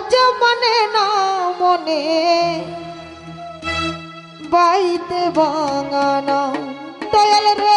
লজ্জা না মনে। বাইতে বাঙানা দয়াল রে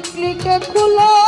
টিকলিকে খুলা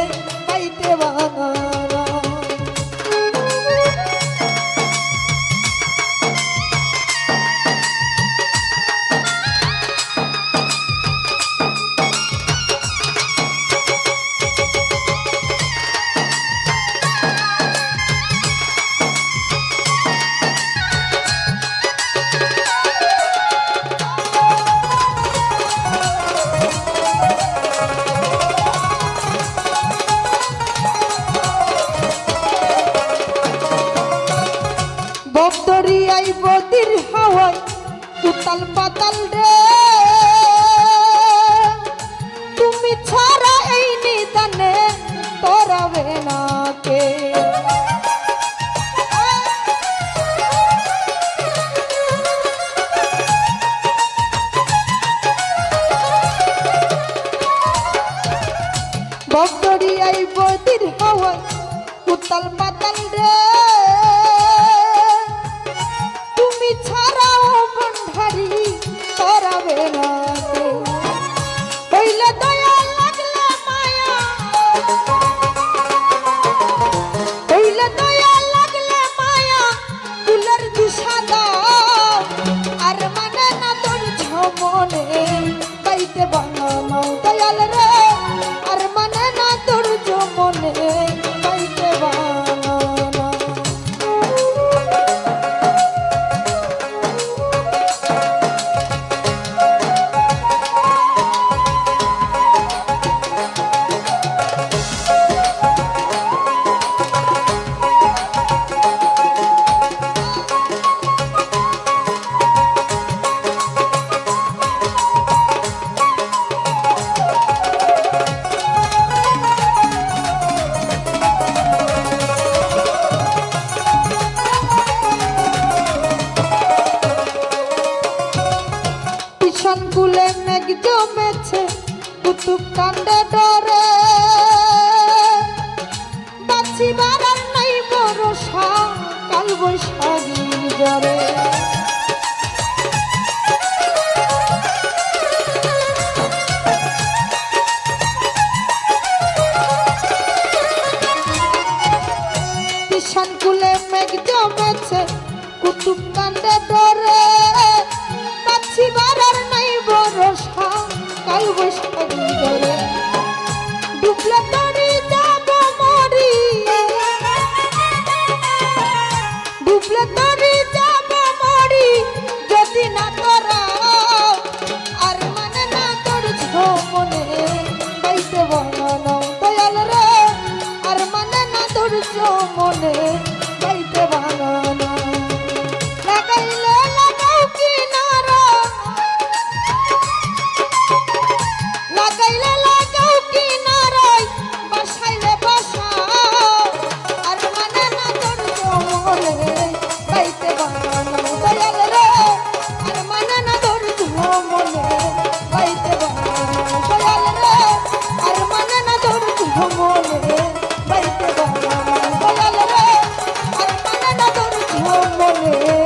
উতাল পাতাল রে। তুমি ছাড়া এই নিদানে তরাবে না কে? বকরিয়াই বদির হাওয়ায় উতাল পাতাল রে। কুতুক কান্দে ডরে বাঁচিবার আর নাই বরসা কাল বৈশাখী জরে কুলে মেঘ জমেছে, কুতুব কান্দে ডরে বাঁচিবার আর নাই বরসা কাল বৈশাখী Oh,